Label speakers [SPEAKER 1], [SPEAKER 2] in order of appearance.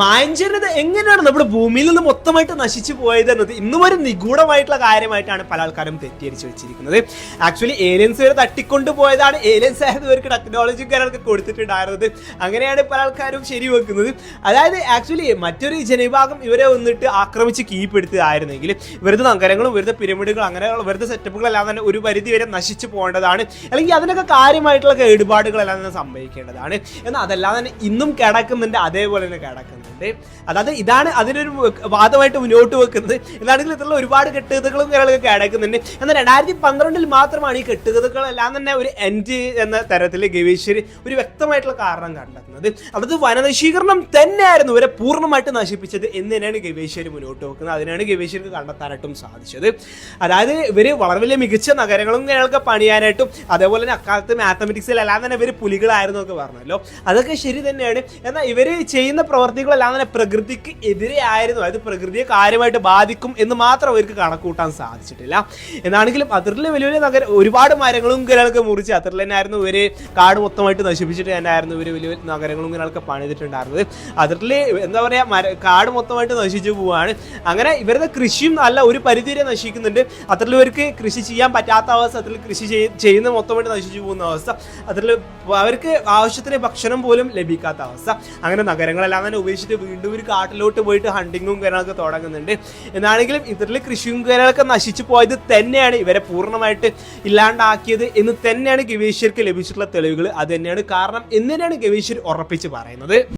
[SPEAKER 1] മായഞ്ചേരത് എങ്ങനെയാണ് നമ്മുടെ ഭൂമിയിൽ നിന്ന് മൊത്തമായിട്ട് നശിച്ചു പോയത് എന്നത് ഇന്നും ഒരു നിഗൂഢമായിട്ടുള്ള കാര്യമായിട്ടാണ് പല ആൾക്കാരും തെറ്റിദ്ധരിച്ച് വെച്ചിരിക്കുന്നത്. ആക്ച്വലി ഏലിയൻസ് വരെ തട്ടിക്കൊണ്ട് പോയതാണ്. ഏലിയൻസ് ആയത് ഇവർക്ക് ടെക്നോളജി കാര്യങ്ങളൊക്കെ കൊടുത്തിട്ടുണ്ടായിരുന്നത്. അങ്ങനെയാണ് പല ആൾക്കാരും ശരി വെക്കുന്നത് അതായത് ആക്ച്വലി മറ്റൊരു ജനവിഭാഗം ഇവരെ വന്നിട്ട് ആക്രമിച്ച് കീപ്പെടുത്തതായിരുന്നെങ്കിൽ ഇവരുടെ നഗരങ്ങളും ഇവരുടെ പിരമിഡുകളും അങ്ങനെയുള്ള വെറുതെ സെറ്റപ്പുകളെല്ലാം തന്നെ ഒരു പരിധി വരെ നശിച്ചു പോകേണ്ടതാണ്. അല്ലെങ്കിൽ അതിനൊക്കെ കാര്യമായിട്ടുള്ള കേടുപാടുകളെല്ലാം തന്നെ സംഭവിക്കേണ്ടതാണ്. എന്നാൽ അതല്ലാതെ തന്നെ ഇന്നും കിടക്കുന്നുണ്ട്. അതേപോലെ തന്നെ കിടക്കുന്നുണ്ട്. അതായത് ഇതാണ് അതിനൊരു വാദമായിട്ട് മുന്നോട്ട് വെക്കുന്നത്. എന്നാണെങ്കിൽ ഇതിലുള്ള ഒരുപാട് കെട്ടുകഥകളും കാര്യങ്ങളൊക്കെ അടക്കുന്നുണ്ട് എന്നാൽ രണ്ടായിരത്തി പന്ത്രണ്ടിൽ മാത്രമാണ് ഈ കെട്ടുകഥകളെല്ലാം തന്നെ ഒരു എൻഡ് എന്ന തരത്തിൽ ഗവേഷകർ ഒരു വ്യക്തമായിട്ടുള്ള കാരണം കണ്ടെത്തുന്നത്. അതായത് വനനശീകരണം തന്നെയായിരുന്നു ഇവരെ പൂർണമായിട്ട് നശിപ്പിച്ചത് എന്ന് തന്നെയാണ് ഗവേഷകർ മുന്നോട്ട് വെക്കുന്നത്. അതിനാണ് ഗവേഷകർക്ക് കണ്ടെത്താനായിട്ടും സാധിച്ചത്. അതായത് ഇവർ വളരെ വലിയ മികച്ച നഗരങ്ങളും കാര്യങ്ങളൊക്കെ പണിയാനായിട്ടും അതേപോലെ തന്നെ അക്കാലത്ത് മാത്തമെറ്റിക്സിലെല്ലാം തന്നെ ഇവർ പുലികളായിരുന്നു എന്നൊക്കെ പറഞ്ഞല്ലോ. അതൊക്കെ ശരി തന്നെയാണ്. എന്നാൽ ഇവർ ചെയ്യുന്ന പ്രവർത്തികളെല്ലാം തന്നെ പ്രകൃതിക്ക് എതിരെയായിരുന്നു അതായത് പ്രകൃതിയെ കാര്യമായിട്ട് ബാധിക്കും എന്ന് മാത്രം അവർക്ക് കണക്കൂട്ടാൻ സാധിച്ചിട്ടില്ല. എന്നാണെങ്കിലും അതിർലെ വലിയ വലിയ നഗര ഒരുപാട് മരങ്ങളും കാര്യങ്ങളൊക്കെ മുറിച്ച് അതിർൽ തന്നെയായിരുന്നു ഇവർ കാട് മൊത്തമായിട്ട് നശിപ്പിച്ചിട്ട് തന്നെയായിരുന്നു ഇവർ വലിയ വലിയ നഗരങ്ങളും കാര്യങ്ങളൊക്കെ പണിതിട്ടുണ്ടായിരുന്നത്. അതിർൽ എന്താ പറയുക മര കാട് മൊത്തമായിട്ട് നശിച്ചു പോവുകയാണ് അങ്ങനെ ഇവരുടെ കൃഷിയും നല്ല ഒരു പരിധി വരെ നശിക്കുന്നുണ്ട് അത്രയിലവർക്ക് കൃഷി ചെയ്യാൻ പറ്റാത്ത അവസ്ഥ അതിൽ കൃഷി ചെയ്- ചെയ്യുന്ന മൊത്തമായിട്ട് നശിച്ചു പോകുന്ന അവസ്ഥ അതിൽ അവർക്ക് ആവശ്യത്തിന് ഭക്ഷണം പോലും ലഭിക്കാത്ത അവസ്ഥ. അങ്ങനെ നഗരങ്ങളെല്ലാം തന്നെ ഉപേക്ഷിച്ചിട്ട് വീണ്ടും ഒരു കാട്ടിലോട്ട് പോയിട്ട് ഹണ്ടിങ്ങും കാര്യങ്ങളൊക്കെ തുടങ്ങുന്നുണ്ട്. എന്നാണെങ്കിലും ഇതിൽ കൃഷിയും കാര്യങ്ങളൊക്കെ നശിച്ചു പോയത് തന്നെയാണ് ഇവരെ പൂർണമായിട്ട് ഇല്ലാണ്ടാക്കിയത് എന്ന് തന്നെയാണ് ഗവേഷകർക്ക് ലഭിച്ചിട്ടുള്ള തെളിവുകൾ. അത് തന്നെയാണ് കാരണം എന്ന് തന്നെയാണ് ഉറപ്പിച്ച് പറയുന്നത്.